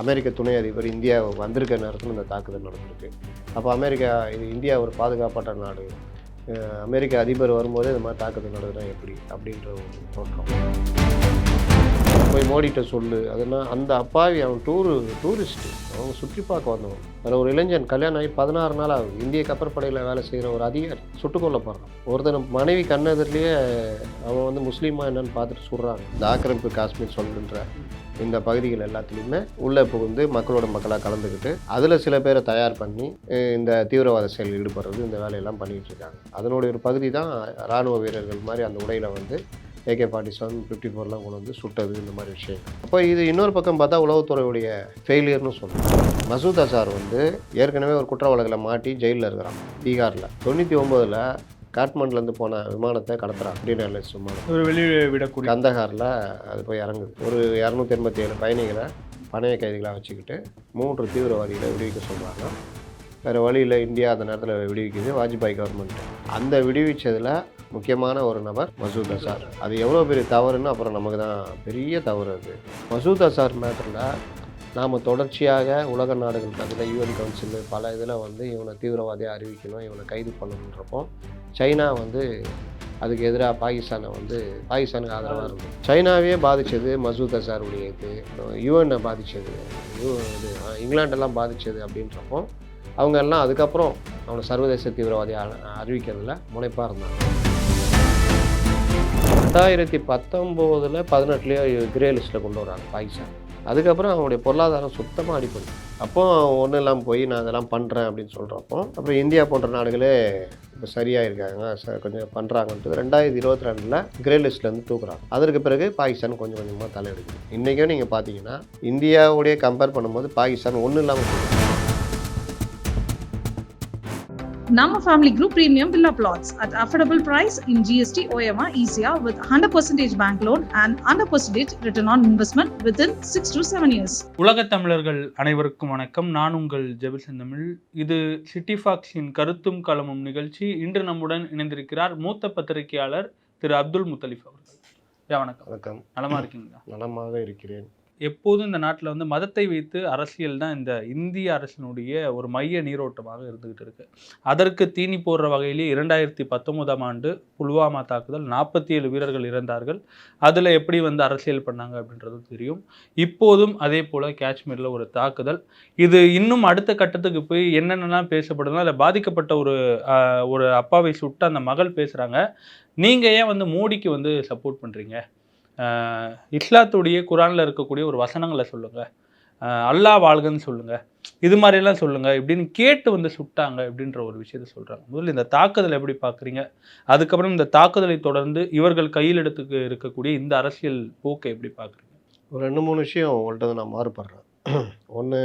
அமெரிக்க துணை அதிபர் இந்தியா வந்திருக்க நேரத்தில் இந்த தாக்குதல் நடந்திருக்கு. அப்போ அமெரிக்கா இது இந்தியா ஒரு பாதுகாப்பாட்ட நாடு. அமெரிக்க அதிபர் வரும்போது இந்த மாதிரி தாக்குதல் நடக்குதா எப்படி? அப்படின்ற ஒரு தோற்றம். போய் மோடிகிட்ட சொல்லு. அதனால் அந்த அப்பாவி அவன் டூரு டூரிஸ்ட்டு அவங்க சுற்றி பார்க்க வந்தவன். அதில் ஒரு இளைஞன் கல்யாணம் ஆகி பதினாறு நாள் ஆகுது. இந்திய கப்பற்படையில் வேலை செய்கிற ஒரு அதிகாரி சுட்டுக் கொல்லப்படுறான் ஒருத்தன் மனைவி கண்ணெதிரிலேயே அவன் வந்து முஸ்லீமா என்னன்னு பார்த்துட்டு சொல்கிறாங்க இந்த ஆக்கிரமிப்பு காஷ்மீர் சொல்லுன்ற இந்த பகுதிகள் எல்லாத்துலேயுமே உள்ளே புகுந்து மக்களோட மக்களாக கலந்துக்கிட்டு அதில் சில பேரை தயார் பண்ணி இந்த தீவிரவாத செயலில் ஈடுபடுறது இந்த வேலையெல்லாம் பண்ணிகிட்டு இருக்காங்க. அதனுடைய ஒரு பகுதி தான் இராணுவ வீரர்கள் மாதிரி அந்த உடையில் வந்து ஏகே ஃபார்ட்டி செவன் ஃபிஃப்டி ஃபோர்லாம் கொண்டு வந்து சுட்டது இந்த மாதிரி விஷயம் அப்போ இது இன்னொரு பக்கம் பார்த்தா உளவுத்துறையுடைய ஃபெயிலியர்னு சொல்லலாம் மசூத் அசார் வந்து ஏற்கனவே ஒரு குற்ற வழக்கில் மாட்டி ஜெயிலில் இருக்கிறான் பீகாரில். தொண்ணூற்றி ஒம்போதில் காட்மாண்ட்லேருந்து போன விமானத்தை கடத்துறான் இந்தியன் ஏர்லைன்ஸ் விமானம் ஒரு வெளியே விடக்கூடிய கந்தகாரில் அது போய் இறங்குது. ஒரு இரநூத்தி எண்பத்தி ஏழு பயணிகளை பணைய கைதிகளாக வச்சுக்கிட்டு மூன்று தீவிரவாதிகளை விடுவிக்க சொல்கிறாங்க வேறு வழியில் இந்தியா அந்த நேரத்தில் விடுவிக்குது வாஜ்பாய் கவர்மெண்ட் அந்த விடுவிச்சதில் முக்கியமான ஒரு நபர் மசூத் அசார். அது எவ்வளோ பெரிய தவறுன்னு அப்புறம் நமக்கு தான் பெரிய தவறு அது. மசூத் அசார் மேட்டரில் நாம் தொடர்ச்சியாக உலக நாடுகள் அதில் யூஎன் கவுன்சில் பல இதில் வந்து இவனை தீவிரவாதியாக அறிவிக்கணும் இவனை கைது பண்ணணுன்றப்போ சைனா வந்து அதுக்கு எதிராக பாகிஸ்தானை வந்து பாகிஸ்தானுக்கு ஆதரவாக இருக்கும் சைனாவே பாதித்தது மசூத் அசாருடைய இது யூஎன்னை பாதித்தது யூ இது இங்கிலாண்டெல்லாம் பாதித்தது அப்படின்றப்போ அவங்க எல்லாம் அதுக்கப்புறம் அவனை சர்வதேச தீவிரவாதி அறிவிக்கிறதுல முனைப்பாக இருந்தாங்க. ரெண்டாயிரத்தி பத்தொம்போதில் பதினெட்டுலேயோ கிரே லிஸ்ட்டில் கொண்டு வராங்க பாகிஸ்தான் அதுக்கப்புறம் அவனுடைய பொருளாதாரம் சுத்தமாக அடிப்படும் அப்போ ஒன்றும் இல்லாமல் போய் நான் அதெல்லாம் பண்ணுறேன் அப்படின்னு சொல்கிறப்போ அப்புறம் இந்தியா போன்ற நாடுகளே இப்போ சரியாக இருக்காங்க ச- கொஞ்சம் பண்ணுறாங்கன்ட்டு ரெண்டாயிரத்தி இருபத்தி ரெண்டில் கிரே லிஸ்ட்லேருந்து தூக்குறாங்க. அதற்கு பிறகு பாகிஸ்தான் கொஞ்சம் கொஞ்சமாக தலையெடுக்குது. இன்றைக்கும் நீங்கள் பார்த்தீங்கன்னா இந்தியாவுடைய கம்பேர் பண்ணும்போது பாகிஸ்தான் ஒன்றும் இல்லாமல் போகுது Nama Family Group Premium Villa Plots at affordable price in GST OMR ECR with 100% bank loan and 100% return on investment within 6 to 7 years. உலகத் தமிழர்கள் அனைவருக்கும் வணக்கம். நான் உங்கள் ஜெபில் செந்தமிழ் இது சிட்டி ஃபாக்ஸின் கருத்தும் களமும் நிகழ்ச்சி. இன்று நம்முடன் இணைந்திருக்கிறார் மூத்த பத்திரிகையாளர் திரு அப்துல் முத்தலிஃப் அவர்கள். வணக்கம். வணக்கம். நலமா இருக்கீங்களா? நலமாக இருக்கிறேன். எப்போதும் இந்த நாட்டில் வந்து மதத்தை வைத்து அரசியல் தான் இந்த இந்திய அரசினுடைய ஒரு மைய நீரோட்டமாக இருந்துகிட்டு இருக்கு. அதற்கு தீனி போடுற வகையிலே இரண்டாயிரத்தி பத்தொன்பதாம் ஆண்டு புல்வாமா தாக்குதல் நாற்பத்தி ஏழு வீரர்கள் இறந்தார்கள். அதில் எப்படி வந்து அரசியல் பண்ணாங்க அப்படின்றது தெரியும். இப்போதும் அதே போல் காஷ்மீரில் ஒரு தாக்குதல். இது இன்னும் அடுத்த கட்டத்துக்கு போய் என்னென்னலாம் பேசப்படுதுனா அதில் பாதிக்கப்பட்ட ஒரு ஒரு அப்பாவை சுட்டு அந்த மகள் பேசுகிறாங்க நீங்கள் ஏன் வந்து மோடிக்கு வந்து சப்போர்ட் பண்ணுறீங்க இஸ்லாத்துடைய குரானில் இருக்கக்கூடிய ஒரு வசனங்களை சொல்லுங்க. ஆஹ் அல்லாஹ் வாழ்கன்னு சொல்லுங்க. இது மாதிரியெல்லாம் சொல்லுங்க. இப்படின்னு கேட்டு வந்து சுட்டாங்க அப்படின்ற ஒரு விஷயத்த சொல்றாங்க. முதல்ல இந்த தாக்குதல் எப்படி பார்க்குறீங்க? அதுக்கப்புறம் இந்த தாக்குதலை தொடர்ந்து இவர்கள் கையில் எடுத்துக்கு இருக்கக்கூடிய இந்த அரசியல் போக்கை எப்படி பார்க்குறீங்க? ஒரு ரெண்டு மூணு விஷயம் உங்கள்கிட்ட நான் மாறுபடுறேன். ஒன்று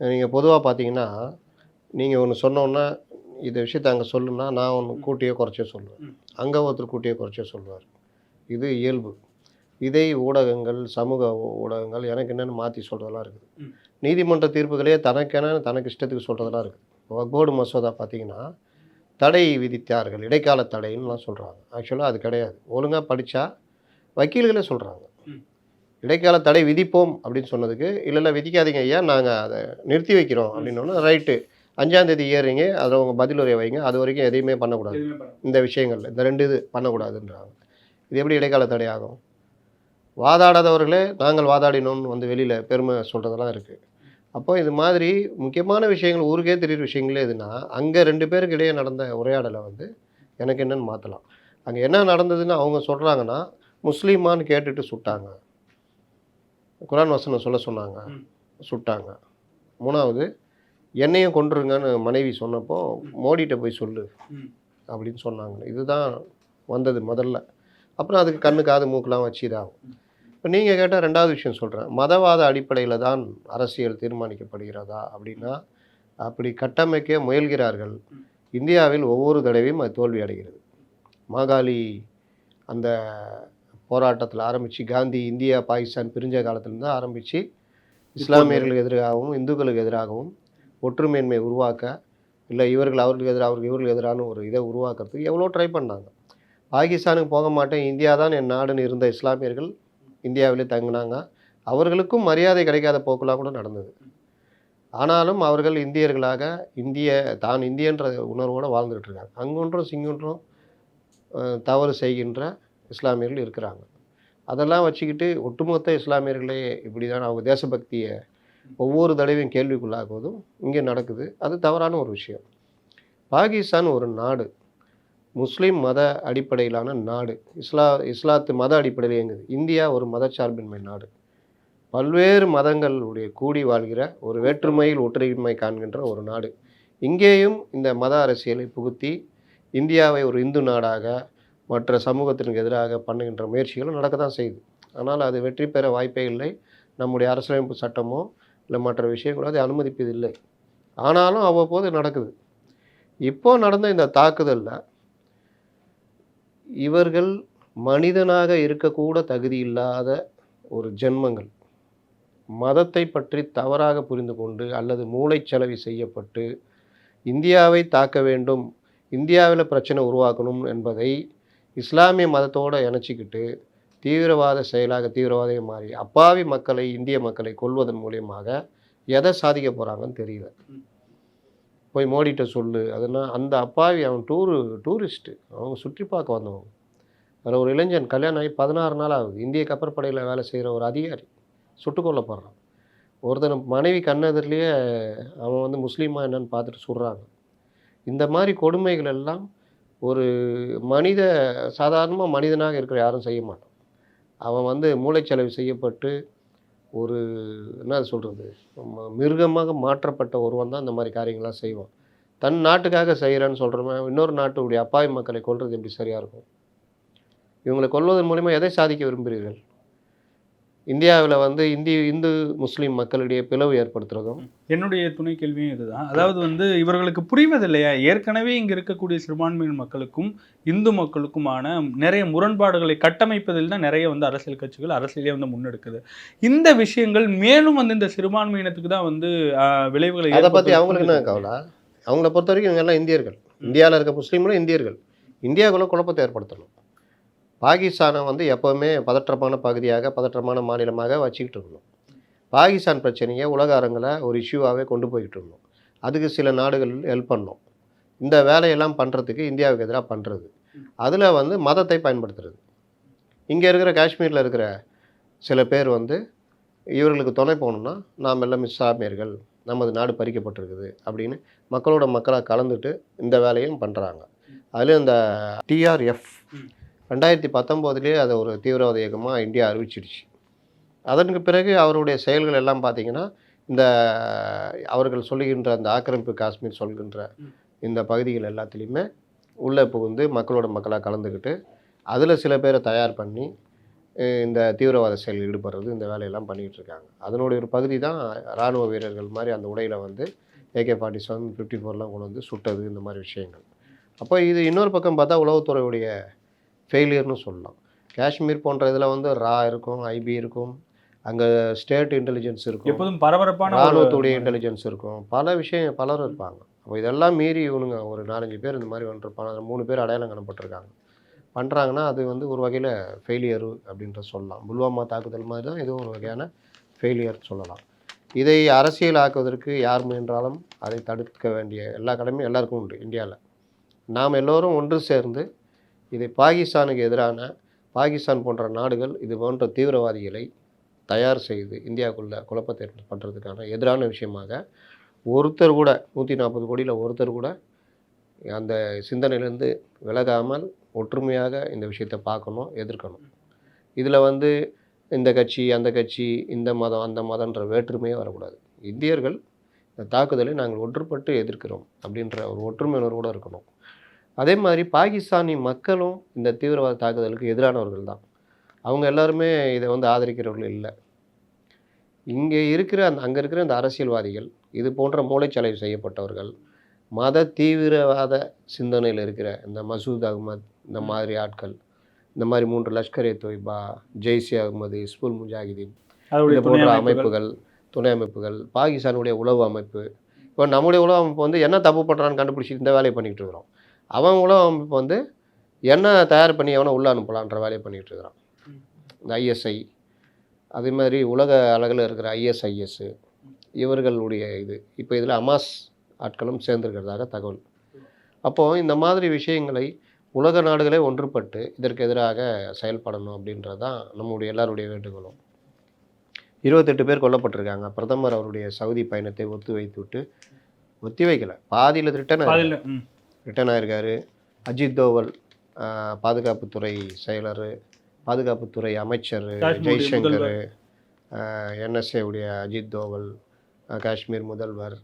நீங்கள் பொதுவாக பார்த்தீங்கன்னா நீங்கள் ஒன்று சொன்னோன்னா இந்த விஷயத்தை அங்கே சொல்லுன்னா நான் ஒன்று கூட்டியோ குறைச்சோ சொல்லுவேன். அங்கே ஒருத்தர் கூட்டியோ குறைச்சோ சொல்லுவார். இது இயல்பு. இதை ஊடகங்கள் சமூக ஊடகங்கள் எனக்கு என்னென்னு மாற்றி சொல்கிறதெல்லாம் இருக்குது. நீதிமன்ற தீர்ப்புகளே தனக்கென தனக்கு இஷ்டத்துக்கு சொல்கிறதெல்லாம் இருக்குது. வக்போர்டு மசோதா பார்த்தீங்கன்னா தடை விதித்தார்கள் இடைக்கால தடைன்னுலாம் சொல்கிறாங்க ஆக்சுவலாக அது கிடையாது. ஒழுங்காக படித்தா வக்கீல்களே சொல்கிறாங்க. இடைக்கால தடை விதிப்போம் அப்படின்னு சொன்னதுக்கு இல்லை இல்லை விதிக்காதீங்க ஐயா நாங்கள் அதை நிறுத்தி வைக்கிறோம். அப்படின்னோன்னா ரைட்டு. அஞ்சாந்தேதி ஏறுறீங்க அதை உங்கள் பதிலுரை வைங்க. அது வரைக்கும் எதையுமே பண்ணக்கூடாது. இந்த விஷயங்கள் இந்த ரெண்டு இது பண்ணக்கூடாதுன்றாங்க. இது எப்படி இடைக்கால தடை ஆகும்? வாதாடாதவர்களே நாங்கள் வாதாடினோம்னு வந்து வெளியில் பெருமை சொல்கிறதெல்லாம் இருக்குது அப்போ இது மாதிரி முக்கியமான விஷயங்கள் ஊருக்கே தெரியுற விஷயங்களே எதுனா அங்கே ரெண்டு பேருக்கு இடையே நடந்த உரையாடலை வந்து எனக்கு என்னன்னு மாற்றலாம் அங்கே என்ன நடந்ததுன்னு அவங்க சொல்கிறாங்கன்னா முஸ்லீமான்னு கேட்டுட்டு சுட்டாங்க. குரான் வசனம் சொல்ல சொன்னாங்க. சுட்டாங்க. மூணாவது என்னையும் கொண்டுருங்கன்னு மனைவி சொன்னப்போ மோடிட்ட போய் சொல்லு. அப்படின்னு சொன்னாங்க. இதுதான் வந்தது முதல்ல. அப்புறம் அதுக்கு கண்ணு காது மூக்கெலாம் வச்சு இதாகும். இப்போ நீங்கள் கேட்டால் ரெண்டாவது விஷயம் சொல்கிறேன் மதவாத அடிப்படையில் தான் அரசியல் தீர்மானிக்கப்படுகிறதா அப்படின்னா அப்படி கட்டமைக்க முயல்கிறார்கள். இந்தியாவில் ஒவ்வொரு தடவையும் அது தோல்வி அடைகிறது. மாகாளி அந்த போராட்டத்தில் ஆரம்பித்து காந்தி இந்தியா பாகிஸ்தான் பிரிஞ்ச காலத்துலேருந்து ஆரம்பித்து இஸ்லாமியர்களுக்கு எதிராகவும் இந்துக்களுக்கு எதிராகவும் ஒற்றுமையின்மை உருவாக்க இல்லை இவர்கள் அவர்களுக்கு எதிராக அவர்கள் இவர்களுக்கு எதிரான ஒரு இதை உருவாக்குறதுக்கு எவ்வளோ ட்ரை பண்ணாங்க. பாகிஸ்தானுக்கு போக மாட்டேன் இந்தியா தான் என் நாடுன்னு இருந்த இஸ்லாமியர்கள் இந்தியாவிலே தங்கினாங்க. அவர்களுக்கும் மரியாதை கிடைக்காத போக்கெலாம் கூட நடந்தது. ஆனாலும் அவர்கள் இந்தியர்களாக இந்திய தான் இந்தியன்ற உணர்வோடு வாழ்ந்துகிட்டு இருக்காங்க. அங்கொன்றும் சிங்கொன்றும் தவறு செய்கின்ற இஸ்லாமியர்கள் இருக்கிறாங்க. அதெல்லாம் வச்சுக்கிட்டு ஒட்டுமொத்த இஸ்லாமியர்களே இப்படி தான் அவங்க தேசபக்தியை ஒவ்வொரு தடவையும் கேள்விக்குள்ளாகுவதும் இங்கே நடக்குது. அது தவறான ஒரு விஷயம். பாகிஸ்தான் ஒரு நாடு. முஸ்லீம் மத அடிப்படையிலான நாடு. இஸ்லா இஸ்லாத்து மத அடிப்படையில் இயங்குது. இந்தியா ஒரு மதச்சார்பின்மை நாடு. பல்வேறு மதங்களுடைய கூடி வாழ்கிற ஒரு வேற்றுமையில் ஒற்றுமை காண்கின்ற ஒரு நாடு. இங்கேயும் இந்த மத அரசியலை புகுத்தி இந்தியாவை ஒரு இந்து நாடாக மற்ற சமூகத்திற்கு எதிராக பண்ணுகின்ற முயற்சிகளும் நடக்க தான் செய்யுது. ஆனால் அது வெற்றி பெற வாய்ப்பே இல்லை. நம்முடைய அரசியலமைப்பு சட்டமோ இல்லை மற்ற விஷயங்களோ அதை அனுமதிப்பதில்லை. ஆனாலும் அவ்வப்போது நடக்குது. இப்போது நடந்த இந்த தாக்குதலில் இவர்கள் மனிதனாக இருக்கக்கூட தகுதி இல்லாத ஒரு ஜென்மங்கள். மதத்தை பற்றி தவறாக புரிந்து கொண்டு அல்லது மூளைச்சலவை செய்யப்பட்டு இந்தியாவை தாக்க வேண்டும் இந்தியாவில் பிரச்சனை உருவாக்கணும் என்பதை இஸ்லாமிய மதத்தோடு இணைச்சிக்கிட்டு தீவிரவாத செயலாக தீவிரவாதம் மாறி அப்பாவி மக்களை இந்திய மக்களை கொல்வதன் மூலியமாக எதை சாதிக்க போகிறாங்கன்னு தெரியல. போய் மோடிட்ட சொல்லு. அதெல்லாம் அந்த அப்பாவி அவன் டூரு டூரிஸ்ட்டு. அவங்க சுற்றி பார்க்க வந்தவங்க. அதில் ஒரு இளைஞன் கல்யாணம் ஆகி பதினாறு நாள் ஆகுது. இந்திய கப்பற்படையில் வேலை செய்கிற ஒரு அதிகாரி சுட்டுக்கொல்லப்படுறான். ஒருத்தன் மனைவி கண்ணெதிரிலேயே அவன் வந்து முஸ்லீமா என்னன்னு பார்த்துட்டு சுடுறாங்க இந்த மாதிரி கொடுமைகள் எல்லாம் ஒரு மனித சாதாரணமாக மனிதனாக இருக்கிற யாரும் செய்ய மாட்டான். அவன் வந்து மூளைச்சலவை செய்யப்பட்டு ஒரு என்ன சொல்கிறது மிருகமாக மாற்றப்பட்ட ஒருவன் தான் இந்த மாதிரி காரியங்கள்லாம் செய்வான். தன் நாட்டுக்காக செய்கிறேன்னு சொல்கிறவன் இன்னொரு நாட்டுடைய அப்பாவி மக்களை கொள்வது எப்படி சரியாக இருக்கும்? இவங்களை கொள்வதன் மூலிமா எதை சாதிக்க விரும்புகிறீர்கள்? இந்தியாவில் வந்து இந்தி இந்து முஸ்லீம் மக்களிடையே பிளவு ஏற்படுத்துறதும் என்னுடைய துணை கேள்வியும் இதுதான். அதாவது வந்து இவர்களுக்கு புரிவதில்லையா? ஏற்கனவே இங்க இருக்கக்கூடிய சிறுபான்மையின மக்களுக்கும் இந்து மக்களுக்குமான நிறைய முரண்பாடுகளை கட்டமைப்பதில் தான் நிறைய வந்து அரசியல் கட்சிகள் அரசியலே வந்து முன்னெடுக்குது. இந்த விஷயங்கள் மேலும் வந்து இந்த சிறுபான்மையினத்துக்கு தான் வந்து விளைவுகளை அதை பற்றி. அவங்களுக்கு என்ன கவலை? அவங்கள பொறுத்த வரைக்கும் இவங்க எல்லாம் இந்தியர்கள். இந்தியாவில் இருக்க முஸ்லீம்களும் இந்தியர்கள். இந்தியாவுக்குள்ள குழப்பத்தை ஏற்படுத்தணும். பாகிஸ்தானை வந்து எப்போவுமே பதற்றமான பகுதியாக பதற்றமான மாநிலமாக வச்சுக்கிட்டு இருக்கணும் பாகிஸ்தான் பிரச்சனையை உலக அரங்கில் ஒரு இஷ்யூவாகவே கொண்டு போய்கிட்டு இருந்தோம். அதுக்கு சில நாடுகள் ஹெல்ப் பண்ணோம். இந்த வேலையெல்லாம் பண்ணுறதுக்கு இந்தியாவுக்கு எதிராக பண்ணுறது அதில் வந்து மதத்தை பயன்படுத்துறது. இங்கே இருக்கிற காஷ்மீரில் இருக்கிற சில பேர் வந்து இவர்களுக்கு துணை போகணும்னா நாம் எல்லாம் இஸ்லாமியர்கள். நமது நாடு பறிக்கப்பட்டிருக்குது. அப்படின்னு மக்களோட மக்களாக கலந்துட்டு இந்த வேலையும் பண்ணுறாங்க அதில் இந்த டிஆர்எஃப் ரெண்டாயிரத்தி பத்தொம்போதுலேயே அதை ஒரு தீவிரவாத இயக்கமாக இந்தியா அறிவிச்சிடுச்சு. அதற்கு பிறகு அவருடைய செயல்கள் எல்லாம் பார்த்தீங்கன்னா இந்த அவர்கள் சொல்லுகின்ற அந்த ஆக்கிரமிப்பு காஷ்மீர் சொல்கின்ற இந்த பகுதிகள் எல்லாத்துலேயுமே உள்ளே புகுந்து மக்களோட மக்களாக கலந்துக்கிட்டு அதில் சில பேரை தயார் பண்ணி இந்த தீவிரவாத செயலில் ஈடுபடுறது இந்த வேலையெல்லாம் பண்ணிகிட்டு இருக்காங்க. அதனுடைய ஒரு பகுதி தான் இராணுவ வீரர்கள் மாதிரி அந்த உடையில் வந்து ஏகே ஃபார்ட்டி செவன் ஃபிஃப்டி ஃபோர்லாம் கொண்டு வந்து சுட்டது இந்த மாதிரி விஷயங்கள். அப்போ இது இன்னொரு பக்கம் பார்த்தா உளவுத்துறையுடைய ஃபெயிலியர்னு சொல்லலாம் காஷ்மீர் போன்ற இதில் வந்து ரா இருக்கும் ஐபி இருக்கும் அங்கே ஸ்டேட் இன்டெலிஜென்ஸ் இருக்கும். எப்போதும் பரபரப்பான ராணுவத்துடைய இன்டெலிஜென்ஸ் இருக்கும். பல விஷயம் பலரும் இருப்பாங்க. அப்போ இதெல்லாம் மீறி இவனுங்க ஒரு நாலஞ்சு பேர் இந்த மாதிரி வந்துருப்பாங்க. அதில் மூணு பேர் அடையாளம் காணப்பட்டிருக்காங்க. பண்ணுறாங்கன்னா அது வந்து ஒரு வகையில் ஃபெயிலியரு அப்படின்ற சொல்லலாம். புல்வாமா தாக்குதல் மாதிரி தான் இதுவும் ஒரு வகையான ஃபெயிலியர் சொல்லலாம். இதை அரசியல் ஆக்குவதற்கு யார் முயன்றாலும் அதை தடுக்க வேண்டிய எல்லா கடமையும் எல்லாருக்கும் உண்டு இந்தியாவில் நாம் எல்லோரும் ஒன்று சேர்ந்து இதை பாகிஸ்தானுக்கு எதிரான பாகிஸ்தான் போன்ற நாடுகள் இது போன்ற தீவிரவாதிகளை தயார் செய்து இந்தியாவுக்குள்ள குழப்பத்தை பண்ணுறதுக்கான எதிரான விஷயமாக ஒருத்தர் கூட நூற்றி நாற்பது கோடியில் ஒருத்தர் கூட அந்த சிந்தனையிலேருந்து விலகாமல் ஒற்றுமையாக இந்த விஷயத்தை பார்க்கணும் எதிர்க்கணும். இதில் வந்து இந்த கட்சி அந்த கட்சி இந்த மதம் அந்த மதன்ற வேற்றுமையே வரக்கூடாது. இந்தியர்கள் இந்த தாக்குதலை நாங்கள் ஒன்றுபட்டு எதிர்க்கிறோம் அப்படின்ற ஒரு ஒற்றுமை உணர்வோடு இருக்கணும். அதே மாதிரி பாகிஸ்தானி மக்களும் இந்த தீவிரவாத தாக்குதலுக்கு எதிரானவர்கள் தான். அவங்க எல்லாருமே இதை வந்து ஆதரிக்கிறவர்கள் இல்லை. இங்கே இருக்கிற அந்த அங்கே இருக்கிற அந்த அரசியல்வாதிகள் இது போன்ற மூளைச்சலவை செய்யப்பட்டவர்கள் மத தீவிரவாத சிந்தனையில் இருக்கிற இந்த மசூத் அகமது இந்த மாதிரி ஆட்கள் இந்த மாதிரி மூன்று லஷ்கர் ஏ தொய்பா ஜெய்ஷே அகமது இஸ்புல் முஜாஹிதீன் இது போன்ற அமைப்புகள். துணை அமைப்புகள் பாகிஸ்தானுடைய உளவு அமைப்பு இப்போ நம்முடைய உளவு அமைப்பு வந்து என்ன தப்பு பண்ணுறான்னு கண்டுபிடிச்சி இந்த வேலையை பண்ணிகிட்டு இருக்கிறோம். அவன் இப்போ அமைப்பு வந்து என்ன தயார் பண்ணி அவனை உள்ளே அனுப்பலான்ற வேலையை பண்ணிகிட்டு இருக்கிறான் இந்த ஐஎஸ்ஐ அதே மாதிரி உலக அளவில் இருக்கிற ஐஎஸ்ஐஎஸ் இவர்களுடைய இது. இப்போ இதில் அமாஸ் ஆட்களும் சேர்ந்திருக்கிறதாக தகவல். அப்போது இந்த மாதிரி விஷயங்களை உலக நாடுகளே ஒன்றுபட்டு இதற்கு எதிராக செயல்படணும் அப்படின்றது தான் நம்முடைய எல்லாருடைய வேண்டுகோளும். இருபத்தெட்டு பேர் கொல்லப்பட்டிருக்காங்க. பிரதமர் அவருடைய சவுதி பயணத்தை ஒத்தி வைத்து விட்டு ஒத்தி வைக்கலை பாதியில் ரிட்டர்ன் ரிட்டர்ன் ஆயிருக்காரு. அஜித் தோவல் பாதுகாப்புத்துறை செயலர் பாதுகாப்புத்துறை அமைச்சர் ஜெய்சங்கர். என்எஸ்ஏ உடைய அஜித் தோவல் காஷ்மீர் முதல்வர்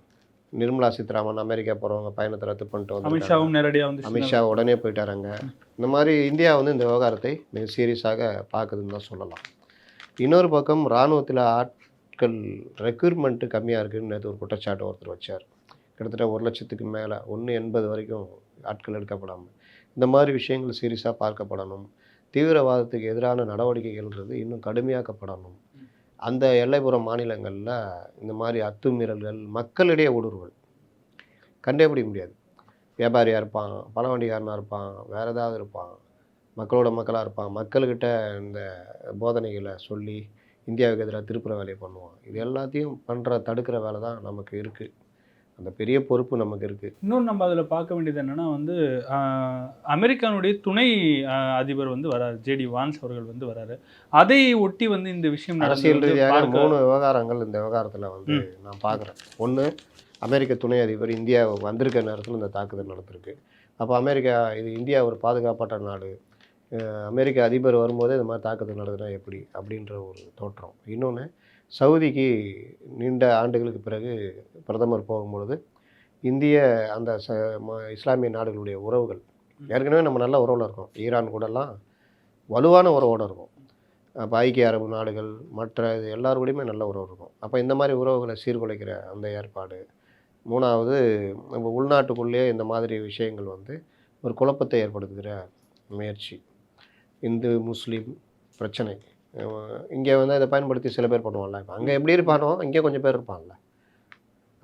நிர்மலா சீதாராமன் அமெரிக்கா போகிறவங்க பயணத்தை ரத்து பண்ணிட்டு வந்து அமித்ஷாவும் நேரடியாக வந்து அமித்ஷா உடனே போயிட்டாருங்க இந்த மாதிரி இந்தியா வந்து இந்த விவகாரத்தை மிக சீரியஸாக பார்க்குதுன்னு தான் சொல்லலாம். இன்னொரு பக்கம் இராணுவத்தில் ஆட்கள் ரெக்ரூட்மெண்ட்டு கம்மியாக இருக்குன்னு நேற்று ஒரு குற்றச்சாட்டு ஒருத்தர் வச்சார். கிட்டத்தட்ட ஒரு லட்சத்துக்கு மேலே ஒன்று எண்பது வரைக்கும் ஆட்கள் எடுக்கப்படாமல் இந்த மாதிரி விஷயங்கள் சீரியஸாக பார்க்கப்படணும். தீவிரவாதத்துக்கு எதிரான நடவடிக்கைகள்ன்றது இன்னும் கடுமையாக்கப்படணும். அந்த எல்லைப்புற மாநிலங்களில் இந்த மாதிரி அத்துமீறல்கள் மக்களிடையே ஊடுருவல். கண்டேபிடிக்க முடியாது. வியாபாரியாக இருப்பான் பண வண்டிக்காரனாக இருப்பான் வேறு ஏதாவது இருப்பான். மக்களோட மக்களாக இருப்பான். மக்கள்கிட்ட இந்த போதனைகளை சொல்லி இந்தியாவுக்கு எதிராக திருப்புற வேலையை பண்ணுவான். இது எல்லாத்தையும் பண்ணுற தடுக்கிற வேலை தான் நமக்கு இருக்குது அந்த பெரிய பொறுப்பு நமக்கு இருக்குது இன்னொன்று நம்ம அதில் பார்க்க வேண்டியது என்னன்னா வந்து அமெரிக்கானுடைய துணை அதிபர் வந்து வராரு. ஜேடி வான்ஸ் அவர்கள் வந்து வராரு. அதை ஒட்டி வந்து இந்த விஷயம் அரசியல் ரீதியாக மூணு விவகாரங்கள் இந்த விவகாரத்தில் வந்து நான் பார்க்குறேன். ஒன்று அமெரிக்க துணை அதிபர் இந்தியா வந்திருக்க நேரத்தில் இந்த தாக்குதல் நடந்திருக்கு. அப்போ அமெரிக்கா இது இந்தியா ஒரு பாதுகாப்பற்ற நாடு. அமெரிக்க அதிபர் வரும்போதே இந்த மாதிரி தாக்குதல் நடக்குதுன்னா எப்படி? அப்படின்ற ஒரு தோற்றம். இன்னொன்று சவுதிக்கு நீண்ட ஆண்டுகளுக்கு பிறகு பிரதமர் போகும்பொழுது இந்திய அந்த ச ம- இஸ்லாமிய நாடுகளுடைய உறவுகள் ஏற்கனவே நம்ம நல்ல உறவில் இருக்கோம். ஈரான் கூடலாம் வலுவான உறவோடு இருக்கும். அப்போ ஐக்கிய அரபு நாடுகள் மற்ற இது எல்லார் கூடயுமே நல்ல உறவு இருக்கும். அப்போ இந்த மாதிரி உறவுகளை சீர்குலைக்கிற அந்த ஏற்பாடு. மூணாவது நம்ம உள்நாட்டுக்குள்ளேயே இந்த மாதிரி விஷயங்கள் வந்து ஒரு குழப்பத்தை ஏற்படுத்துகிற முயற்சி. இந்து முஸ்லீம் பிரச்சனை. இங்கே வந்து அதை பயன்படுத்தி சில பேர் பண்ணுவான்ல. இப்போ அங்கே எப்படி இருப்பானோ இங்கே கொஞ்சம் பேர் இருப்பான்ல.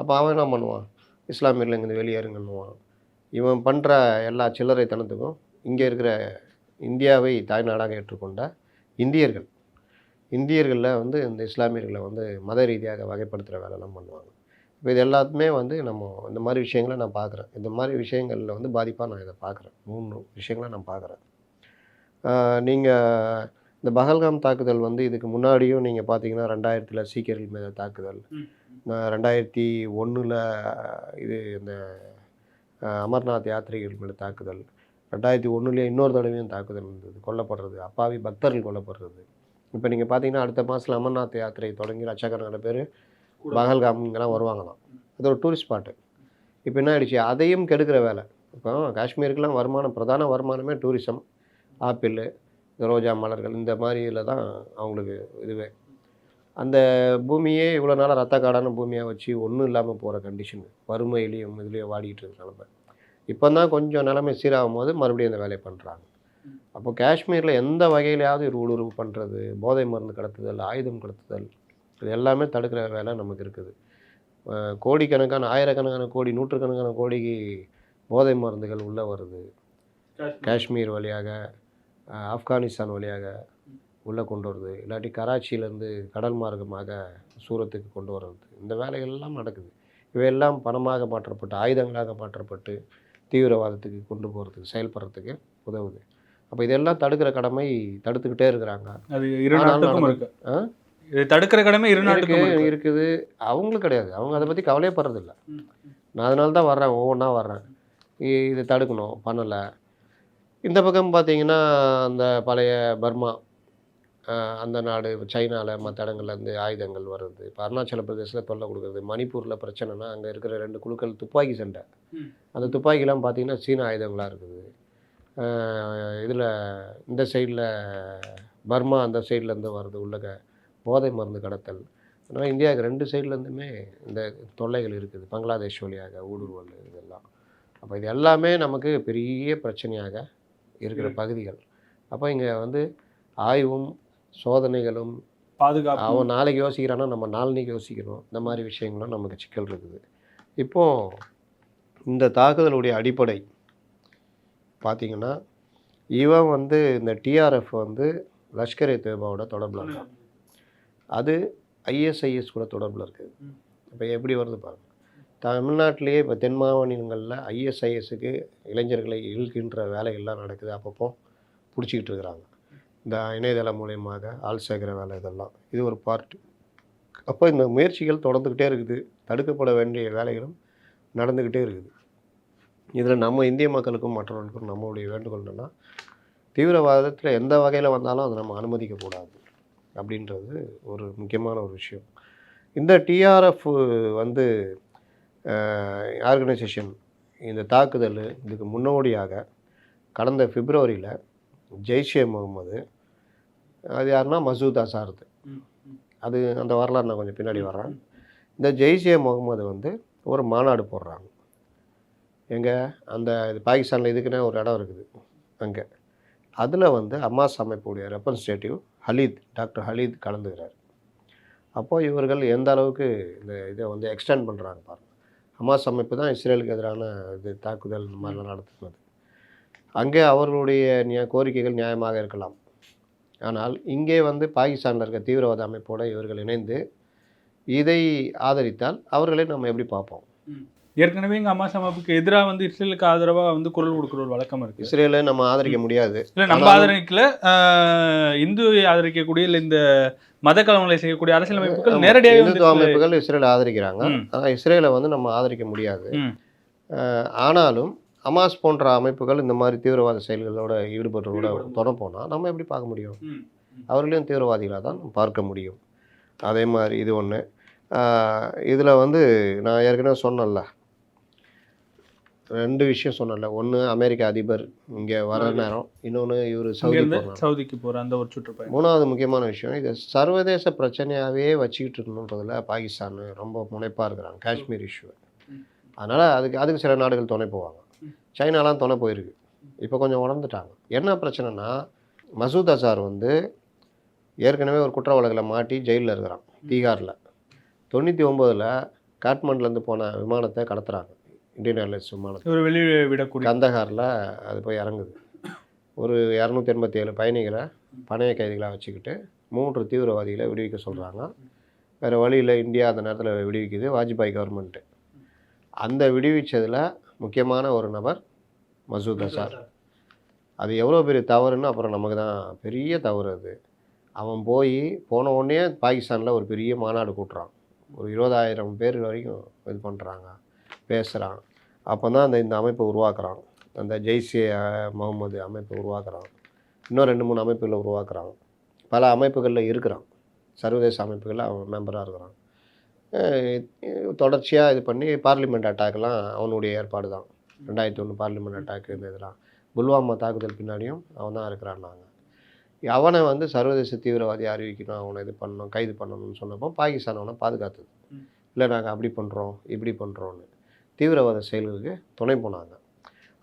அப்போ அவன் என்ன பண்ணுவான்? இஸ்லாமியர்கள் இங்கே வெளியேறுங்கன்னுவான் இவன் பண்ணுற எல்லா சில்லறைத்தனத்துக்கும் இங்கே இருக்கிற இந்தியாவை தாய்நாடாக ஏற்றுக்கொண்ட இந்தியர்கள். இந்தியர்களில் வந்து இந்த இஸ்லாமியர்களை வந்து மத ரீதியாக வகைப்படுத்துகிற வேலைலாம் பண்ணுவாங்க. இப்போ இது எல்லாத்துமே வந்து நம்ம இந்த மாதிரி விஷயங்களை நான் பார்க்குறேன். இந்த மாதிரி விஷயங்களில் வந்து பாதிப்பாக நான் இதை பார்க்குறேன். மூணு விஷயங்களை நான் பார்க்குறேன். நீங்கள் இந்த பஹல்காம் தாக்குதல் வந்து இதுக்கு முன்னாடியும் நீங்கள் பார்த்தீங்கன்னா ரெண்டாயிரத்தில் சீக்கியர்கள் மீது தாக்குதல். ரெண்டாயிரத்தி ஒன்றில் இது இந்த அமர்நாத் யாத்திரைகள் மேலே தாக்குதல். ரெண்டாயிரத்தி ஒன்றுலேயே இன்னொரு தடவையும் தாக்குதல் இருந்தது கொல்லப்படுறது. அப்பாவி பக்தர்கள் கொல்லப்படுறது. இப்போ நீங்கள் பார்த்தீங்கன்னா அடுத்த மாதத்தில் அமர்நாத் யாத்திரை தொடங்கி லட்சக்கணக்கான பேர் பகல்காம்ங்கெல்லாம் வருவாங்களாம். அது ஒரு டூரிஸ்ட் ஸ்பாட்டு இப்போ என்ன ஆயிடுச்சு? அதையும் கெடுக்கிற வேலை. இப்போ காஷ்மீருக்கெல்லாம் வருமானம் பிரதான வருமானமே டூரிசம் ஆப்பிள் இந்த ரோஜா மலர்கள் இந்த மாதிரியில் தான் அவங்களுக்கு இதுவே. அந்த பூமியே இவ்வளோ நாளாக ரத்த காடான பூமியாக வச்சு ஒன்றும் இல்லாமல் போகிற கண்டிஷன் வறுமையிலையும் இதுலேயும் வாடிக்கிட்டு இருக்க நிலமை இப்போ தான் கொஞ்சம் நிலைமை சீராகும் போது மறுபடியும் இந்த வேலையை பண்ணுறாங்க அப்போ காஷ்மீரில் எந்த வகையிலையாவது ஊடுருவு பண்ணுறது போதை மருந்து கடத்துதல் ஆயுதம் கடத்துதல் இது எல்லாமே தடுக்கிற வேலை நமக்கு இருக்குது. கோடிக்கணக்கான ஆயிரக்கணக்கான கோடி நூற்றுக்கணக்கான கோடிக்கு போதை மருந்துகள் உள்ளே வருது. காஷ்மீர் வழியாக ஆப்கானிஸ்தான் வழியாக உள்ளே கொண்டு வருது. இல்லாட்டி கராச்சியிலேருந்து கடல் மார்க்கமாக சூரத்துக்கு கொண்டு வர்றது. இந்த வேலைகள் எல்லாம் நடக்குது. இவையெல்லாம் பணமாக மாற்றப்பட்டு ஆயுதங்களாக மாற்றப்பட்டு தீவிரவாதத்துக்கு கொண்டு போகிறதுக்கு செயல்படுறதுக்கு உதவுது. அப்போ இதெல்லாம் தடுக்கிற கடமை தடுத்துக்கிட்டே இருக்கிறாங்க. அது இரு நாட்டுக்கும். இருக்கு. ஆ? இது தடுக்கிற கடமை இரு நாட்டுக்கும் இருக்கு இருக்கு. இருக்குது. அவங்களுக்கு கிடையாது. அவங்க அதை பற்றி கவலையப்படுறதில்ல. நான் அதனால தான் வர்றேன் ஒவ்வொன்றா வர்றேன். இது தடுக்கணும் பண்ணலை. இந்த பக்கம் பார்த்தீங்கன்னா அந்த பழைய பர்மா அந்த நாடு சைனாவில் மற்ற இடங்கள்லேருந்து ஆயுதங்கள் வருது இப்போ அருணாச்சல பிரதேசத்தில் தொல்லை கொடுக்குறது மணிப்பூரில் பிரச்சனைனா அங்கே இருக்கிற ரெண்டு குழுக்கள் துப்பாக்கி சண்டை. அந்த துப்பாக்கிலாம் பார்த்தீங்கன்னா சீன ஆயுதங்களாக இருக்குது. இதில் இந்த சைடில் பர்மா அந்த சைட்லேருந்து வருது உள்ளக போதை மருந்து கடத்தல். அதனால் இந்தியாவுக்கு ரெண்டு சைட்லேருந்துமே இந்த தொல்லைகள் இருக்குது. பங்களாதேஷ் வழியாக ஊடுருவல் இதெல்லாம். அப்போ இது எல்லாமே நமக்கு பெரிய பிரச்சனையாக இருக்கிற. பகுதிகள். அப்போ இங்கே வந்து ஆய்வும் சோதனைகளும் பாதுகாப்பு அவன் நாளைக்கு யோசிக்கிறான்னா நம்ம நாளைக்கு யோசிக்கணும். இந்த மாதிரி விஷயங்களும் நமக்கு சிக்கல் இருக்குது. இப்போ இந்த தாக்குதலுடைய அடிப்படை பார்த்தீங்கன்னா இவன் வந்து இந்த டிஆர்எஃப் வந்து லஷ்கர் ஏ தொய்பாவோட தொடர்பில் இருக்கான். அது ஐஎஸ்ஐஎஸ் கூட தொடர்பில் இருக்குது. இப்போ எப்படி வருது பாருங்க. தமிழ்நாட்டிலேயே இப்போ தென் மாநிலங்களில் ஐஎஸ்ஐஎஸ்க்கு இளைஞர்களை இழுக்கின்ற வேலைகள்லாம் நடக்குது. அப்பப்போ பிடிச்சிக்கிட்டு இருக்கிறாங்க. இந்த இணையதளம் மூலயமாக ஆள் சேர்க்குற வேலை இதெல்லாம். இது ஒரு பார்ட் அப்போ இந்த முயற்சிகள் தொடர்ந்துக்கிட்டே இருக்குது. தடுக்கப்பட வேண்டிய வேலைகளும் நடந்துக்கிட்டே இருக்குது. இதில் நம்ம இந்திய மக்களுக்கும் மற்றவர்களுக்கும் நம்மளுடைய வேண்டுகோள் என்னென்னா தீவிரவாதத்தில் எந்த வகையில் வந்தாலும் அதை நம்ம அனுமதிக்கக்கூடாது அப்படின்றது ஒரு முக்கியமான ஒரு விஷயம். இந்த டிஆர்எஃப் வந்து ஆர்கனைசேஷன் இந்த தாக்குதல் இதுக்கு முன்னோடியாக கடந்த பிப்ரவரியில் ஜெய்ஷே முகமது அது யாருன்னா மசூத் அசாரது. அது அந்த வரலாறு நான் கொஞ்சம் பின்னாடி வரேன் இந்த ஜெய்ஷே முகமது வந்து ஒரு மாநாடு போடுறாங்க. எங்கே? அந்த இது பாகிஸ்தானில் இதுக்குன்னே ஒரு இடம் இருக்குது. அங்கே. அதில் வந்து அம்மாஸ் அமைப்புடைய ரெப்ரசன்டேட்டிவ் ஹலீத் டாக்டர் ஹலீத் கலந்துக்கிறார். அப்போது இவர்கள் எந்த அளவுக்கு இந்த இதை வந்து எக்ஸ்டெண்ட் பண்ணுறாங்க பாருங்க. ஹமாஸ் அமைப்பு தான் இஸ்ரேலுக்கு எதிரான இது தாக்குதல் இந்த மாதிரிலாம் நடத்துனது. அங்கே அவர்களுடைய நியா கோரிக்கைகள் நியாயமாக இருக்கலாம். ஆனால் இங்கே வந்து பாகிஸ்தானில் இருக்க தீவிரவாத அமைப்போடு இவர்கள் இணைந்து இதை ஆதரித்தால் அவர்களை நம்ம எப்படி பார்ப்போம்? ஏற்கனவே இங்க அம்மா அமைப்புக்கு எதிராக வந்து இஸ்ரேலுக்கு ஆதரவா வந்து குரல் கொடுக்குற ஒரு வழக்கம் இருக்கு. இஸ்ரேலை நம்ம ஆதரிக்க முடியாது. இல்ல நம்ம ஆதரிக்கல. ஆஹ், இந்துவை ஆதரிக்கக்கூடிய இல்ல இந்த மத கலவரங்களை செய்யக்கூடிய அரசியல் அமைப்புகள் நேரடியாக இந்துத்துவ அமைப்புகள் இஸ்ரேலை ஆதரிக்கிறாங்க. ஆனால் இஸ்ரேலை வந்து நம்ம ஆதரிக்க முடியாது. ஆனாலும் அமாஸ் போன்ற அமைப்புகள் இந்த மாதிரி தீவிரவாத செயல்களோட ஈடுபட்டோட துணை போனால் நம்ம எப்படி பார்க்க முடியும்? அவர்களையும் தீவிரவாதிகளாக தான் பார்க்க முடியும். அதே மாதிரி இது ஒன்று இதில் வந்து நான் ஏற்கனவே சொன்னேன்ல ரெண்டு விஷயம் சொன்னேன்ல. ஒன்று அமெரிக்க அதிபர் இங்கே வர நேரம் இன்னொன்று இவர் சவுதி சவுதிக்கு போற அந்த ஒரு சுற்றுப்பயணம். மூணாவது முக்கியமான விஷயம் இது சர்வதேச பிரச்சனையாகவே வச்சுக்கிட்டு இருக்கணுன்றதுல பாகிஸ்தான் ரொம்ப முனைப்பாக இருக்கிறாங்க காஷ்மீர் இஷ்யூ அதனால் அதுக்கு அதுக்கு சில நாடுகள் துணை போவாங்க. சைனாலாம் துணை போயிருக்கு. இப்போ கொஞ்சம் உணர்ந்துட்டாங்க. என்ன பிரச்சனைனா மசூத் அசார் வந்து ஏற்கனவே ஒரு குற்ற வழக்கில் மாட்டி ஜெயிலில் இருக்கிறான் பீகாரில் தொண்ணூற்றி ஒம்போதில் காட்மாண்ட்லேருந்து போன விமானத்தை கடத்துறாங்க. இந்தியன் ஏர்லைன்ஸ் விமானத்தை ஒரு வெளி விடக்கூடிய கந்தகாரில் அது போய் இறங்குது. ஒரு இரநூத்தி எண்பத்தி ஏழு பயணிகளை பணைய கைதிகளாக வச்சுக்கிட்டு மூன்று தீவிரவாதிகளை விடுவிக்க சொல்கிறாங்க வேறு வழியில் இந்தியா அந்த நேரத்தில் விடுவிக்குது வாஜ்பாய் கவர்மெண்ட்டு அந்த விடுவிச்சதில் முக்கியமான ஒரு நபர் மசூத் அசார் அது எவ்வளோ பெரிய தவறுன்னு அப்புறம் நமக்கு தான் பெரிய தவறு அது. அவன் போய் போன உடனே பாகிஸ்தானில் ஒரு பெரிய மாநாடு கூட்டுறான். ஒரு இருபதாயிரம் பேர் வரைக்கும் இது பண்ணுறாங்க பேசுகிறான் அப்போ தான் அந்த இந்த அமைப்பை உருவாக்குறான் அந்த ஜெய்ஷே முகமது அமைப்பை உருவாக்குறான் இன்னும் ரெண்டு மூணு அமைப்புகளை உருவாக்குறான் பல அமைப்புகளில் இருக்கிறான் சர்வதேச அமைப்புகளில் அவன் மெம்பராக இருக்கிறான் தொடர்ச்சியாக இது பண்ணி பார்லிமெண்ட் அட்டாக்லாம் அவனுடைய ஏற்பாடு தான் ரெண்டாயிரத்தி ஒன்று பார்லிமெண்ட் அட்டாக் இந்த இதெல்லாம் புல்வாமா தாக்குதல் பின்னாடியும் அவன் தான் இருக்கிறான் நாங்கள் அவனை வந்து சர்வதேச தீவிரவாதி அறிவிக்கணும் அவனை இது பண்ணணும் கைது பண்ணணும்னு சொன்னப்போ பாகிஸ்தான் அவனை பாதுகாத்தது. இல்லை நாங்கள் அப்படி பண்ணுறோம் இப்படி பண்ணுறோன்னு தீவிரவாத செயல்களுக்கு துணை போனாங்க.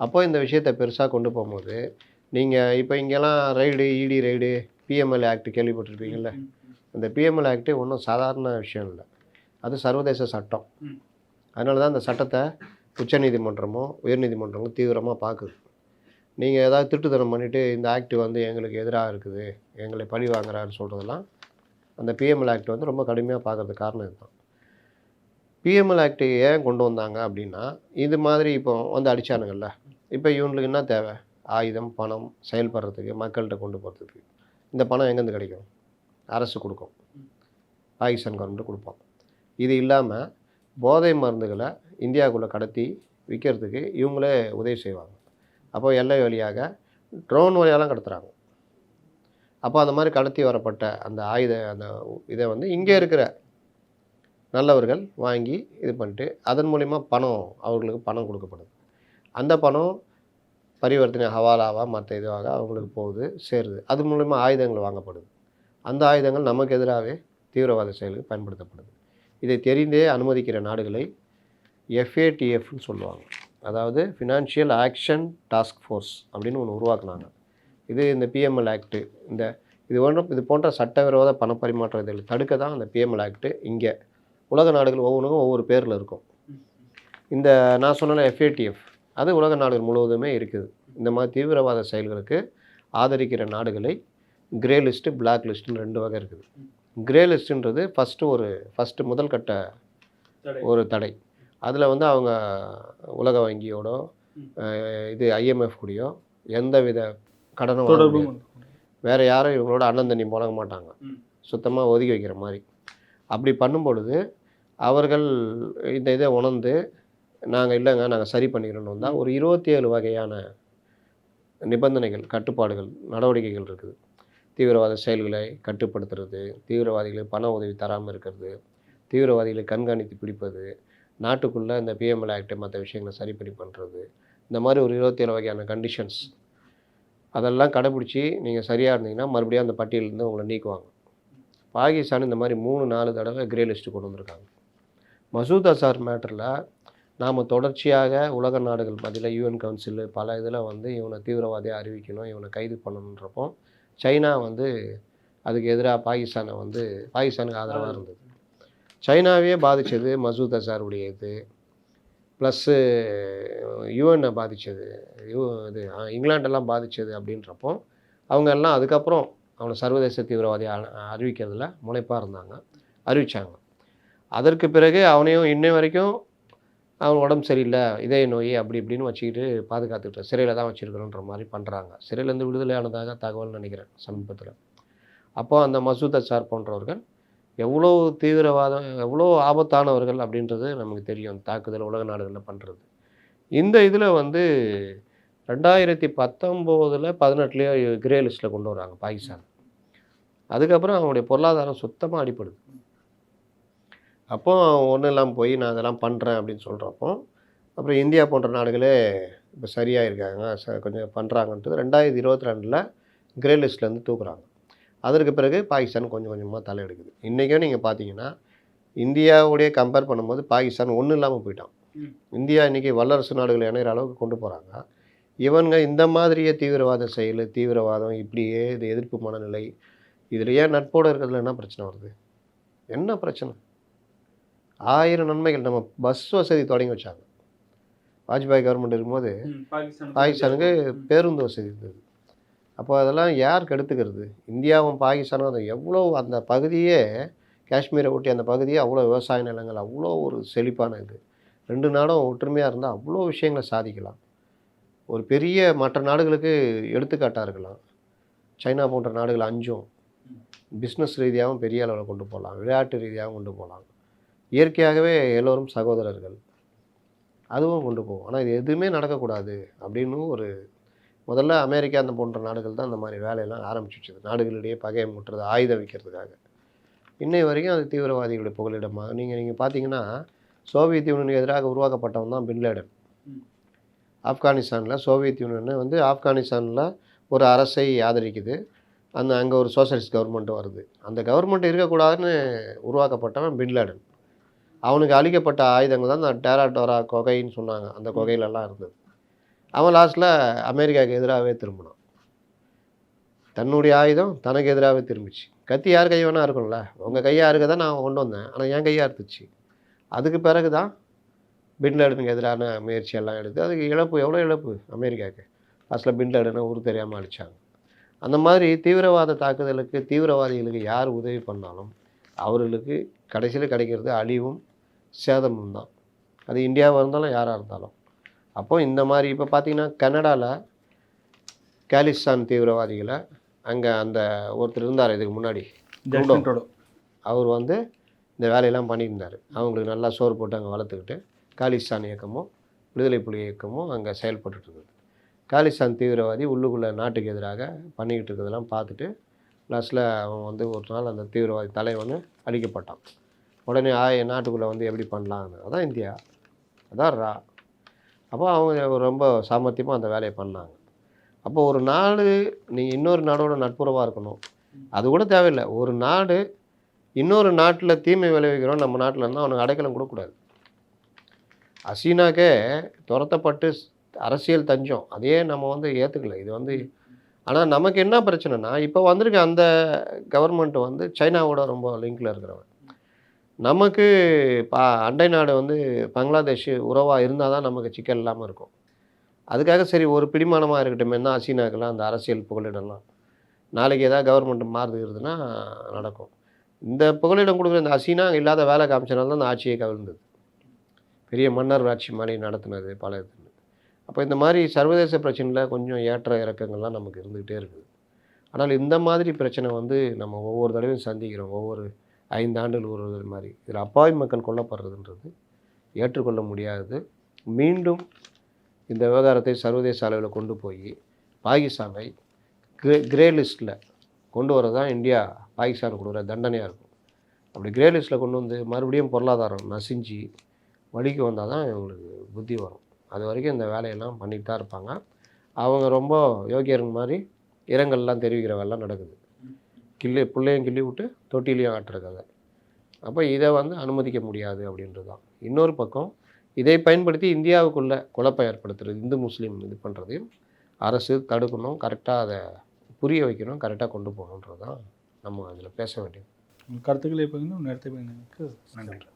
அப்போ இந்த விஷயத்தை பெருசாக கொண்டு போகும்போது நீங்கள் இப்போ இங்கெல்லாம் ரைடு இடி ரைடு பிஎம்எல் ஆக்ட் கேள்விப்பட்டிருப்பீங்கள்ல அந்த பிஎம்எல் ஆக்ட்டு ஒன்றும் சாதாரண விஷயம் இல்லை. அது சர்வதேச சட்டம். அதனால தான் அந்த சட்டத்தை உச்சநீதிமன்றமோ உயர்நீதிமன்றமோ தீவிரமாக பார்க்குது நீங்கள் ஏதாவது திருட்டுத்தனம் பண்ணிவிட்டு இந்த ஆக்ட் வந்து எங்களுக்கு எதிராக இருக்குது எங்களை பழி வாங்குறாருன்னு சொல்கிறதெல்லாம் அந்த பிஎம்எல் ஆக்ட் வந்து ரொம்ப கடுமையாக பார்க்கறதுக்கு காரணம் இதுதான். பிஎம்எல் ஆக்ட் ஏன் கொண்டு வந்தாங்க அப்படின்னா இது மாதிரி இப்போ வந்து அடித்தானுங்கள்ல இப்போ இவங்களுக்கு என்ன தேவை? ஆயுதம் பணம் செயல்படுறதுக்கு மக்கள்கிட்ட கொண்டு போகிறதுக்கு இந்த பணம் எங்கேருந்து கிடைக்கும்? அரசு கொடுக்கும். பாகிஸ்தான் கவர்மெண்ட் கொடுப்போம். இது இல்லாமல் போதை மருந்துகளை இந்தியாவுக்குள்ளே கடத்தி விற்கிறதுக்கு இவங்களே உதவி செய்வாங்க. அப்போ எல்லை வழியாக ட்ரோன் வழியாலாம் கடத்துகிறாங்க அப்போ அந்த மாதிரி கடத்தி வரப்பட்ட அந்த ஆயுத அந்த இதை வந்து இங்கே இருக்கிற நல்லவர்கள் வாங்கி இது பண்ணிட்டு அதன் மூலிமா பணம் அவர்களுக்கு பணம் கொடுக்கப்படுது. அந்த பணம் பரிவர்த்தனை ஹவாலாவாக மற்ற இதுவாக அவங்களுக்கு போகுது சேருது. அது மூலிமா ஆயுதங்கள் வாங்கப்படுது. அந்த ஆயுதங்கள் நமக்கு எதிராகவே தீவிரவாத செயலுக்கு பயன்படுத்தப்படுது. இதை தெரிந்தே அனுமதிக்கிற நாடுகளை எஃப்ஏடிஎஃப்னு சொல்லுவாங்க. அதாவது ஃபினான்ஷியல் ஆக்ஷன் டாஸ்க் ஃபோர்ஸ் அப்படின்னு ஒன்று உருவாக்குனாங்க. இது இந்த பிஎம்எல் ஆக்ட்டு இந்த இது போன்ற இது போன்ற சட்டவிரோத பணப்பரிமாற்ற இதில் தடுக்க தான் அந்த பிஎம்எல் ஆக்ட்டு இங்கே உலக நாடுகள் ஒவ்வொன்றுக்கும் ஒவ்வொரு பேரில் இருக்கும். இந்த நான் சொன்ன எஃப்ஏடிஎஃப் அது உலக நாடுகள் முழுவதுமே இருக்குது. இந்த மாதிரி தீவிரவாத செயல்களுக்கு ஆதரிக்கிற நாடுகளை கிரே லிஸ்ட்டு பிளாக் லிஸ்ட்டுன்னு ரெண்டு வகை இருக்குது. கிரே லிஸ்ட்டுன்றது ஃபஸ்ட்டு ஒரு ஃபஸ்ட்டு முதல் கட்ட ஒரு தடை. அதில் வந்து அவங்க உலக வங்கியோட இது ஐஎம்எஃப் கூடயோ எந்த வித கடனும் தொடர்பும். வேறு யாரும் இவங்களோட அண்ணன் தண்ணி முழங்க மாட்டாங்க. சுத்தமாக ஒதுக்கி வைக்கிற மாதிரி. அப்படி பண்ணும் பொழுது அவர்கள் இந்த இதை உணர்ந்து நாங்கள் இல்லைங்க நாங்கள் சரி பண்ணிக்கிறோன்னு வந்தால் ஒரு இருபத்தி ஏழு வகையான நிபந்தனைகள் கட்டுப்பாடுகள் நடவடிக்கைகள் இருக்குது. தீவிரவாத செயல்களை கட்டுப்படுத்துறது தீவிரவாதிகளுக்கு பண உதவி தராமல் இருக்கிறது தீவிரவாதிகளை கண்காணித்து பிடிப்பது நாட்டுக்குள்ளே இந்த பிஎம்எல் ஆக்ட் மற்ற விஷயங்களை சரி பண்ணி பண்ணுறது இந்த மாதிரி ஒரு இருபத்தேழு வகையான கண்டிஷன்ஸ் அதெல்லாம் கடைபிடிச்சி நீங்கள் சரியாக இருந்தீங்கன்னா மறுபடியும் அந்த பட்டியலேருந்து உங்களை நீக்குவாங்க. பாகிஸ்தான் இந்த மாதிரி மூணு நாலு தடவை கிரே லிஸ்ட்டு கொண்டு வந்திருக்காங்க. மசூத் அசார் மேட்டரில் நாம் தொடர்ச்சியாக உலக நாடுகள் மத்தியில் யூஎன் கவுன்சில் பல இதில் வந்து இவனை தீவிரவாதியாக அறிவிக்கணும் இவனை கைது பண்ணணுன்றப்போ சைனா வந்து அதுக்கு எதிராக பாகிஸ்தானை வந்து பாகிஸ்தானுக்கு ஆதரவாக இருந்தது. சைனாவே பாதித்தது மசூத் அசாருடைய இது. ப்ளஸ்ஸு யூஎன்னை பாதித்தது யூ இது இங்கிலாண்டெல்லாம் பாதித்தது அப்படின்றப்போ அவங்க எல்லாம் அதுக்கப்புறம் அவனை சர்வதேச தீவிரவாதி அ- அறிவிக்கிறதுல முனைப்பாக இருந்தாங்க. அறிவித்தாங்க அதற்கு பிறகு அவனையும் இன்னை வரைக்கும் அவன் உடம்பு சரியில்லை இதய நோய் அப்படி இப்படின்னு வச்சுக்கிட்டு பாதுகாத்துக்கிட்டேன் சிறையில் தான் வச்சுருக்கிறோன்ற மாதிரி பண்ணுறாங்க சிறையிலேருந்து விடுதலை ஆனதாக தகவல் நினைக்கிறேன் சமீபத்தில். அப்போ அந்த மசூத் அசார் போன்றவர்கள் எவ்வளோ தீவிரவாதம் எவ்வளோ ஆபத்தானவர்கள் அப்படின்றது நமக்கு தெரியும் தாக்குதல் உலக நாடுகளில் பண்ணுறது இந்த இதில் வந்து ரெண்டாயிரத்தி பத்தொம்போதில் பதினெட்டுலேயோ கிரே லிஸ்ட்டில் கொண்டு வராங்க பாகிஸ்தான். அதுக்கப்புறம் அவங்களுடைய பொருளாதாரம் சுத்தமாக அடிப்படுது அப்போ ஒன்றும் இல்லாமல் போய் நான் அதெல்லாம் பண்ணுறேன் அப்படின்னு சொல்கிறப்போ அப்புறம் இந்தியா போன்ற நாடுகளே இப்போ சரியாக இருக்காங்க ச கொஞ்சம் பண்ணுறாங்கன்றது ரெண்டாயிரத்தி இருபத்தி ரெண்டில் கிரே லிஸ்ட்லேருந்து தூக்குறாங்க. அதற்கு பிறகு பாகிஸ்தான் கொஞ்சம் கொஞ்சமாக தலையெடுக்குது. இன்றைக்கும் நீங்கள் பார்த்தீங்கன்னா இந்தியாவுடைய கம்பேர் பண்ணும்போது பாகிஸ்தான் ஒன்றும் இல்லாமல் போயிட்டான். இந்தியா இன்றைக்கி வல்லரசு நாடுகள் இணையிற அளவுக்கு கொண்டு போகிறாங்க இவங்க இந்த மாதிரியே தீவிரவாத செயல் தீவிரவாதம் இப்படியே இது எதிர்ப்பு மனநிலை இதில் ஏன் நட்போடு இருக்கிறதுல என்ன பிரச்சனை வருது? என்ன பிரச்சனை? ஆயிரம் நன்மைகள். நம்ம பஸ் வசதி தொடங்கி வச்சாங்க. வாஜ்பாய் கவர்மெண்ட் இருக்கும்போது பாகிஸ்தானுக்கு பேருந்து வசதி இருந்தது. அப்போ அதெல்லாம் யார் கெடுத்துக்கிறது இந்தியாவும் பாகிஸ்தானும் அது எவ்வளோ அந்த பகுதியே காஷ்மீரை ஒட்டி அந்த பகுதியே அவ்வளோ விவசாய நிலங்கள் அவ்வளோ ஒரு செழிப்பான இது. ரெண்டு நாடும் ஒற்றுமையாக இருந்தால் அவ்வளோ விஷயங்களை சாதிக்கலாம். ஒரு பெரிய மற்ற நாடுகளுக்கு எடுத்துக்காட்டாக இருக்கலாம். சைனா போன்ற நாடுகள் அஞ்சும். பிஸ்னஸ் ரீதியாகவும் பெரிய அளவில் கொண்டு போகலாம். விளையாட்டு ரீதியாகவும் கொண்டு போகலாம். இயற்கையாகவே எல்லோரும் சகோதரர்கள். அதுவும் கொண்டு போகும். ஆனால் இது எதுவுமே நடக்கக்கூடாது அப்படின்னு ஒரு முதல்ல அமெரிக்கா அந்த போன்ற நாடுகள் தான் அந்த மாதிரி வேலையெல்லாம் ஆரம்பிச்சு வச்சது நாடுகளிடையே பகையை முட்டுறது ஆயுதம் வைக்கிறதுக்காக. இன்னை வரைக்கும் அது தீவிரவாதிகளுடைய புகலிடமாக நீங்கள் நீங்கள் பார்த்தீங்கன்னா சோவியத் யூனியனுக்கு எதிராக உருவாக்கப்பட்டவன் தான் பின்லேடன். ஆப்கானிஸ்தானில் சோவியத் யூனியன் வந்து ஆப்கானிஸ்தானில் ஒரு அரசை ஆதரிக்குது. அந்த அங்கே ஒரு சோஷலிஸ்ட் கவர்மெண்ட் வருது. அந்த கவர்மெண்ட் இருக்கக்கூடாதுன்னு உருவாக்கப்பட்டவன் பின்லேடன் அவனுக்கு அளிக்கப்பட்ட ஆயுதங்கள் தான் அந்த டேராடோரா கொகைன்னு சொன்னாங்க. அந்த கொகையிலெல்லாம் இருந்தது. அவன் லாஸ்ட்டில் அமெரிக்காவுக்கு எதிராகவே திரும்பினான். தன்னுடைய ஆயுதம் தனக்கு எதிராகவே திரும்பிச்சு. கத்தி யார் கை வேணா இருக்கும்ல. உங்கள் கையாக இருக்க தான் நான் கொண்டு வந்தேன். ஆனால் என் கையாக இருந்துச்சு அதுக்கு பிறகு தான் பின்லேடனுக்கு எதிரான முயற்சியெல்லாம் எடுத்து அதுக்கு இழப்பு எவ்வளோ இழப்பு அமெரிக்காவுக்கு? லாஸ்ட்டில் பின்லேடனை ஊர் தெரியாமல் அடித்தாங்க அந்த மாதிரி தீவிரவாத தாக்குதலுக்கு தீவிரவாதிகளுக்கு யார் உதவி பண்ணாலும் அவர்களுக்கு கடைசியில் கிடைக்கிறது அழிவும் சேதமும் தான் அது இந்தியாவாக இருந்தாலும் யாராக இருந்தாலும். அப்போ இந்த மாதிரி இப்போ பார்த்தீங்கன்னா கனடாவில் கேலிஸ்தான் தீவிரவாதிகளை அங்கே அந்த ஒருத்தர் இருந்தார் இதுக்கு முன்னாடி. அவர் வந்து இந்த வேலையெல்லாம் பண்ணியிருந்தார். அவங்களுக்கு நல்லா சோறு போட்டு அங்கே வளர்த்துக்கிட்டு காலிஸ்தான் இயக்கமும் விடுதலை புலி இயக்கமும் அங்கே செயல்பட்டுட்டு இருந்தது. காலிஸ்தான் தீவிரவாதி உள்ளுக்குள்ளே நாட்டுக்கு எதிராக பண்ணிக்கிட்டு இருக்கிறதெல்லாம் பார்த்துட்டு லாஸ்ட்டில் அவன் வந்து ஒரு நாள் அந்த தீவிரவாதி தலைவன் அடிக்கப்பட்டான். உடனே ஆய நாட்டுக்குள்ளே வந்து எப்படி பண்ணலான்னு அதான் இந்தியா. அதான் ரா அப்போ அவங்க ரொம்ப சாமர்த்தியமாக அந்த வேலையை பண்ணாங்க. அப்போ ஒரு நாடு நீங்கள் இன்னொரு நாடோட நட்புறவாக இருக்கணும். அது கூட தேவையில்லை. ஒரு நாடு இன்னொரு நாட்டில் தீமை விளைவிக்கிறோம் நம்ம நாட்டில் இருந்தால் அவனுக்கு அடைக்கலம் கொடுக்கக்கூடாது அசீனாக்கே துரத்தப்பட்டு அரசியல் தஞ்சம். அதையே நம்ம வந்து ஏற்றுக்கல இது வந்து ஆனால் நமக்கு என்ன பிரச்சனைனா இப்போ வந்திருக்க அந்த கவர்மெண்ட் வந்து சைனாவோட ரொம்ப லிங்கில் இருக்கிறவன். நமக்கு பா அண்டை நாடு வந்து பங்களாதேஷ் உறவாக இருந்தால் தான் நமக்கு சிக்கல் இல்லாமல் இருக்கும். அதுக்காக சரி ஒரு பிடிமானமாக இருக்கட்டும் தான் அசீனாக்கெல்லாம் அந்த அரசியல் புகலிடலாம் நாளைக்கு ஏதாவது கவர்மெண்ட் மாறுதுகிறதுனா நடக்கும். இந்த புகலிடம் கொடுக்குற இந்த அசீனா இல்லாத வேலை காமிச்சனால தான் அந்த ஆட்சியை கவிழ்ந்தது. பெரிய மன்னர் ஆட்சி மாதிரி நடத்தினது பல இது அப்போ இந்த மாதிரி சர்வதேச பிரச்சனையில் கொஞ்சம் ஏற்ற இறக்கங்கள்லாம் நமக்கு இருந்துக்கிட்டே இருக்குது. ஆனால் இந்த மாதிரி பிரச்சனை வந்து நம்ம ஒவ்வொரு தடவையும் சந்திக்கிறோம். ஒவ்வொரு ஐந்து ஆண்டுகள் ஒரு மாதிரி. இதில் அப்பாவி மக்கள் கொல்லப்படுறதுன்றது ஏற்றுக்கொள்ள முடியாதது மீண்டும் இந்த விவகாரத்தை சர்வதேச அளவில் கொண்டு போய் பாகிஸ்தானை கிரே கிரே லிஸ்ட்டில் கொண்டு வர தான் இந்தியா பாகிஸ்தான் கொடுக்குற தண்டனையாக இருக்கும். அப்படி கிரே லிஸ்ட்டில் கொண்டு வந்து மறுபடியும் பொருளாதாரம் நசிஞ்சு வழிக்கு வந்தால் தான் இவங்களுக்கு புத்தி வரும். அது வரைக்கும் இந்த வேலையெல்லாம் பண்ணிட்டு தான் இருப்பாங்க. அவங்க ரொம்ப யோகியருங்க மாதிரி இரங்கல்லாம் தெரிவிக்கிற வேலைலாம் நடக்குது. கிள்ளி பிள்ளையும் கிள்ளி விட்டு தொட்டிலையும் ஆட்டுறது அப்போ இதை வந்து அனுமதிக்க முடியாது அப்படின்றது தான் இன்னொரு பக்கம் இதை பயன்படுத்தி இந்தியாவுக்குள்ள குழப்பம் ஏற்படுத்துறது இந்து முஸ்லீம் இது பண்ணுறதையும் அரசு தடுக்கணும் கரெக்டாக அதை புரிய வைக்கணும் கரெக்டாக கொண்டு போகணுன்றது தான் நம்ம அதில் பேச வேண்டியது. கருத்துக்களை பகிர்ந்து நேரத்தை நன்றி.